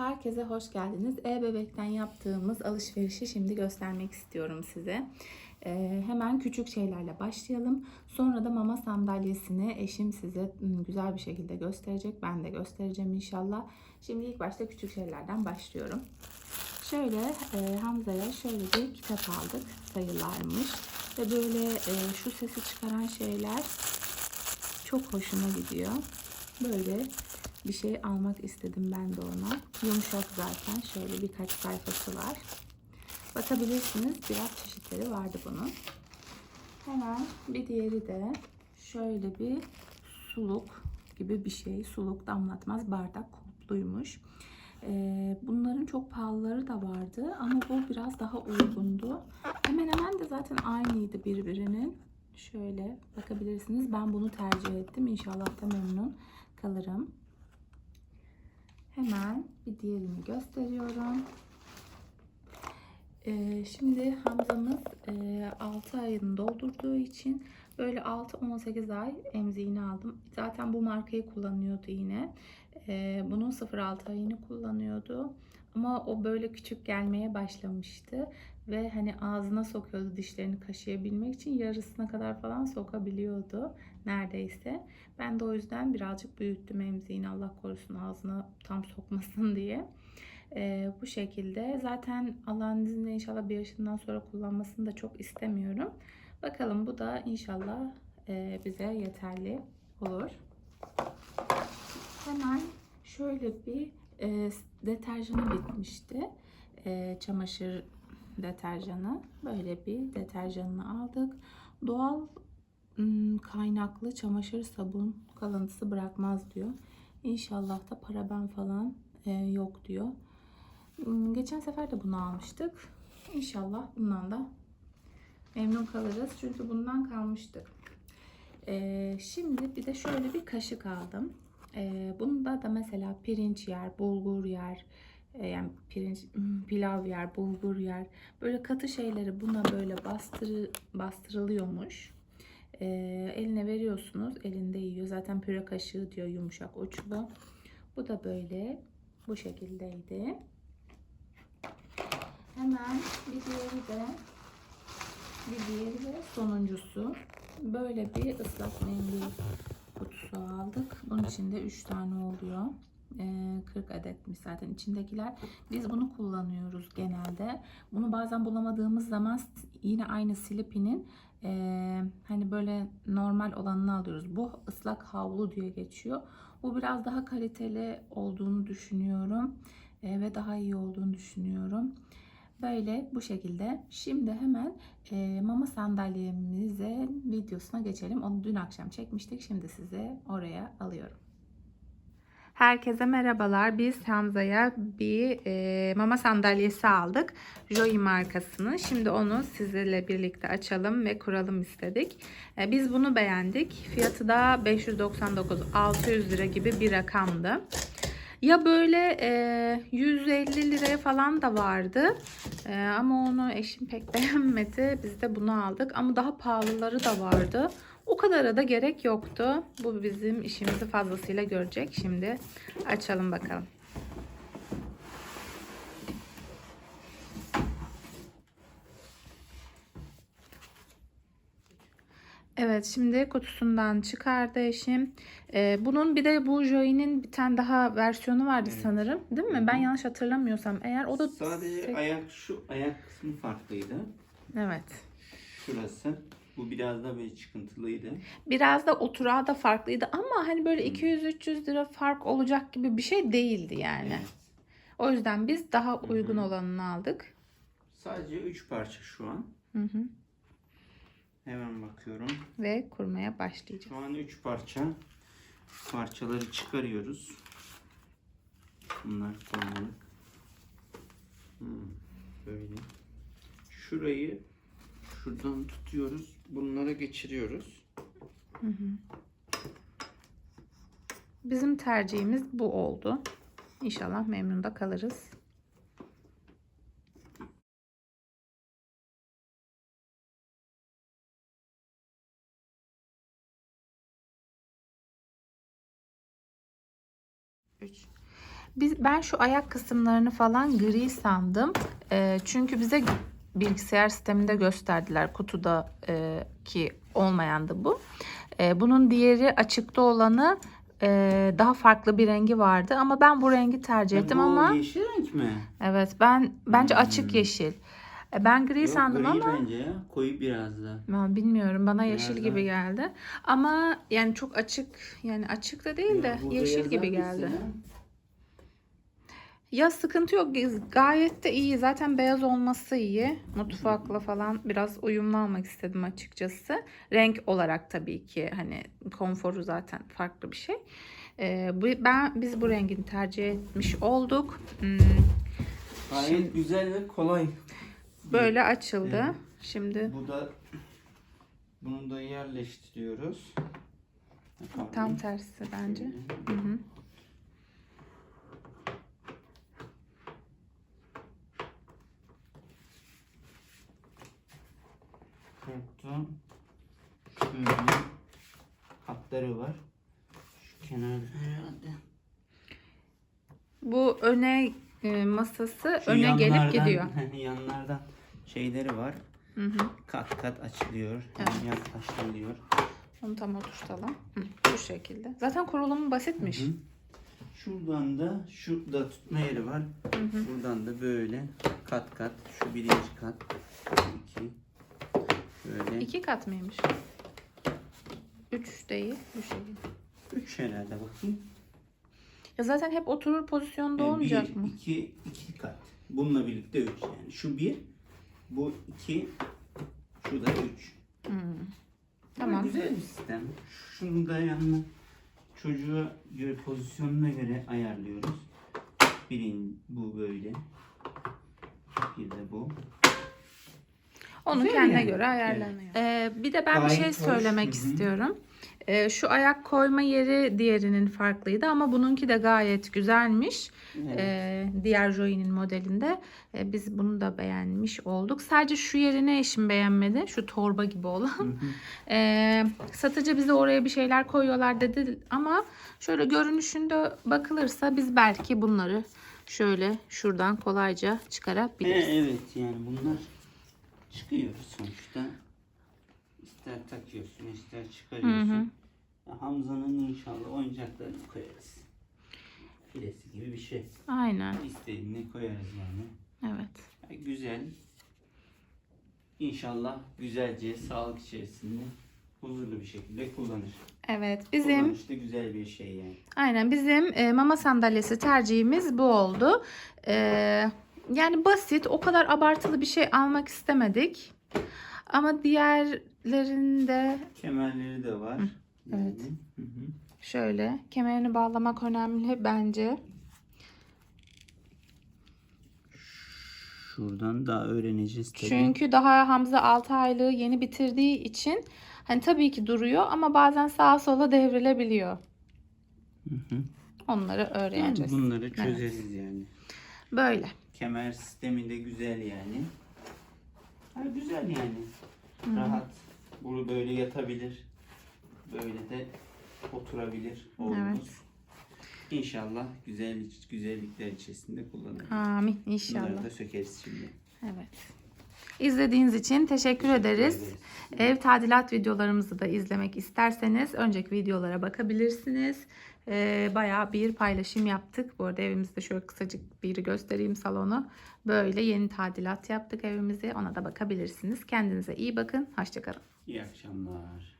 Herkese hoş geldiniz. E-Bebek'ten yaptığımız alışverişi şimdi göstermek istiyorum size. Ee, hemen küçük şeylerle başlayalım. Sonra da mama sandalyesini eşim size ım, güzel bir şekilde gösterecek. Ben de göstereceğim inşallah. Şimdi ilk başta küçük şeylerden başlıyorum. Şöyle e, Hamza'ya şöyle bir kitap aldık. Sayılarmış. Ve böyle e, şu sesi çıkaran şeyler çok hoşuna gidiyor. Böyle bir şey almak istedim ben de ona. Yumuşak zaten. Şöyle birkaç sayfası var. Bakabilirsiniz. Biraz çeşitleri vardı bunun. Hemen bir diğeri de şöyle bir suluk gibi bir şey. Suluk damlatmaz bardak kulpluymuş. Ee, bunların çok pahalıları da vardı ama bu biraz daha uygundu. Hemen hemen de zaten aynıydı birbirinin. Şöyle bakabilirsiniz. Ben bunu tercih ettim. İnşallah da memnun kalırım. Hemen bir diğerini gösteriyorum. Ee, şimdi Hamza'mız e, 6 ayını doldurduğu için böyle 6-18 ay emziğini aldım. Zaten bu markayı kullanıyordu yine. Ee, bunun 0-6 ayını kullanıyordu. Ama o böyle küçük gelmeye başlamıştı. Ve hani ağzına sokuyordu dişlerini kaşıyabilmek için yarısına kadar falan sokabiliyordu neredeyse. Ben de o yüzden birazcık büyüttüm emziğini Allah korusun ağzına tam sokmasın diye. Ee, bu şekilde zaten Allah'ın izniyle inşallah bir yaşından sonra kullanmasını da çok istemiyorum. Bakalım bu da inşallah e, bize yeterli olur. Hemen şöyle bir e, deterjanı bitmişti. E, çamaşır deterjanı. Böyle bir deterjanını aldık. Doğal kaynaklı çamaşır sabun kalıntısı bırakmaz diyor. İnşallah da paraben falan e, yok diyor. Geçen sefer de bunu almıştık. İnşallah bundan da memnun kalırız. Çünkü bundan kalmıştık. E, şimdi bir de şöyle bir kaşık aldım. E, bunda da mesela pirinç yer, bulgur yer, yani pirinç, pilav yer, bulgur yer. Böyle katı şeyleri buna böyle bastırı, bastırılıyormuş. E, eline veriyorsunuz, elinde yiyor. Zaten püre kaşığı diyor yumuşak uçlu. Bu da böyle bu şekildeydi. Hemen bir diğeri de bir diğeri de sonuncusu. Böyle bir ıslak mendil kutusu aldık. Bunun içinde 3 tane oluyor. Ee, 40 adetmiş zaten içindekiler. Biz bunu kullanıyoruz genelde. Bunu bazen bulamadığımız zaman yine aynı Slippy'nin ee, hani böyle normal olanını alıyoruz. Bu ıslak havlu diye geçiyor. Bu biraz daha kaliteli olduğunu düşünüyorum. Ee, ve daha iyi olduğunu düşünüyorum. Böyle bu şekilde. Şimdi hemen e, mama sandalyemize videosuna geçelim. Onu dün akşam çekmiştik. Şimdi size oraya alıyorum. Herkese merhabalar. Biz Hamza'ya bir e, mama sandalyesi aldık. Joy markasını. Şimdi onu sizinle birlikte açalım ve kuralım istedik. E, biz bunu beğendik. Fiyatı da 599-600 lira gibi bir rakamdı. Ya böyle e, 150 liraya falan da vardı. E, ama onu eşim pek beğenmedi. Biz de bunu aldık. Ama daha pahalıları da vardı. O kadara da gerek yoktu. Bu bizim işimizi fazlasıyla görecek. Şimdi açalım bakalım. Evet şimdi kutusundan çıkardı eşim. Ee, bunun bir de bu Joy'nin bir tane daha versiyonu vardı Evet. sanırım. Değil mi? Ben yanlış hatırlamıyorsam eğer o da Sadece tek- ayak şu ayak kısmı farklıydı. Evet. Şurası. Bu biraz da böyle çıkıntılıydı. Biraz da oturağı da farklıydı ama hani böyle 200-300 lira fark olacak gibi bir şey değildi yani. Evet. O yüzden biz daha uygun hı. olanını aldık. Sadece 3 parça şu an. Hı hı. Hemen bakıyorum. Ve kurmaya başlayacağız. Şu an 3 parça. Parçaları çıkarıyoruz. Bunlar koymalık. Hmm, böyle. Şurayı şuradan tutuyoruz. Bunlara geçiriyoruz. Bizim tercihimiz bu oldu. İnşallah memnun da kalırız. Üç. Biz, ben şu ayak kısımlarını falan gri sandım. Ee, çünkü bize bilgisayar sisteminde gösterdiler kutuda e, ki olmayandı bu. Ee, bunun diğeri açıkta olanı e, daha farklı bir rengi vardı ama ben bu rengi tercih ettim bu ama yeşil renk mi? evet ben bence Hmm. açık yeşil. E, Ben gri Yok, sandım gri ama bence ya. Koyu biraz da. ben bilmiyorum bana yeşil Biraz gibi daha. geldi. Ama yani çok açık yani açık da değil de burada yeşil yazar gibi geldi. ya? Ya sıkıntı yok. Gayet de iyi. Zaten beyaz olması iyi. Mutfakla falan biraz uyumlu almak istedim açıkçası. Renk olarak tabii ki hani konforu zaten farklı bir şey. Ee, bu, ben biz bu rengini tercih etmiş olduk. Hmm, Gayet güzel ve kolay. Böyle açıldı. Evet. Şimdi Bu da bunu da yerleştiriyoruz. Pardon. tam tersi bence. Hı hı. Burada şöyle hatları var. Şu kenarda herhalde. Bu öne e, masası Şu öne gelip gidiyor. yanlardan şeyleri var. Hı hı. Kat kat açılıyor. Evet. Yaklaştırılıyor. Onu tam oturtalım. Hı, bu şekilde. Zaten kurulumu basitmiş. Hı hı. Şuradan da şurada tutma yeri var. Hı hı. Buradan da böyle kat kat. Şu birinci kat. şu iki. Böyle. İki kat mıymış? Üç değil. Bu şekilde. Üç herhalde bakayım. Ya zaten hep oturur pozisyonda Yani olmayacak bir, mı? iki, iki kat. Bununla birlikte üç yani. Şu bir, bu iki, şu da üç. Hmm. Ama Tamam. güzel bir sistem. Şunu da yanına çocuğa göre pozisyonuna göre ayarlıyoruz. Birin bu böyle. Bir de bu. Onu Güzel kendine yani. göre ayarlanıyor. Ee, bir de ben bir Gayet şey hoş. söylemek Hı hı. istiyorum. Ee, şu ayak koyma yeri diğerinin farklıydı ama bununki de gayet güzelmiş. Evet. Ee, diğer Joey'nin modelinde. Ee, biz bunu da beğenmiş olduk. Sadece şu yerini eşim beğenmedi. Şu torba gibi olan. Ee, satıcı bize oraya bir şeyler koyuyorlar dedi ama şöyle görünüşünde bakılırsa biz belki bunları şöyle şuradan kolayca E, çıkarabiliriz. evet yani bunlar çıkıyor sonuçta. İster takıyorsun ister çıkarıyorsun. Hı hı. Hamza'nın inşallah oyuncaklarını koyarız. Filesi gibi bir şey. Aynen. İstediğini koyarız yani. Evet. Ya güzel. İnşallah güzelce sağlık içerisinde huzurlu bir şekilde kullanır. Evet bizim Kullanışta güzel bir şey yani. aynen bizim e, mama sandalyesi tercihimiz bu oldu. E, yani basit o kadar abartılı bir şey almak istemedik. Ama diğerlerinde Kemerleri de var. evet. Hı hı. şöyle kemerini bağlamak önemli bence. Şuradan daha öğreneceğiz tabii. Çünkü daha Hamza 6 aylığı yeni bitirdiği için hani tabii ki duruyor ama bazen sağa sola devrilebiliyor. Hı hı. Onları Yani öğreneceğiz. bunları çözeriz yani. Böyle. Kemer sistemi de güzel yani. Ha, güzel yani. Hı. Rahat. Bunu böyle yatabilir. Böyle de oturabilir oğlumuz. Evet. İnşallah güzel güzellikler içerisinde kullanırız. Amin Bunları inşallah. da sökeriz şimdi. Evet. İzlediğiniz için teşekkür ederiz. Ev tadilat videolarımızı da izlemek isterseniz önceki videolara bakabilirsiniz. Ee, bayağı bir paylaşım yaptık. Bu arada evimizde şöyle kısacık bir göstereyim salonu. Böyle yeni tadilat yaptık evimizi. Ona da bakabilirsiniz. Kendinize iyi bakın. Hoşçakalın. İyi akşamlar.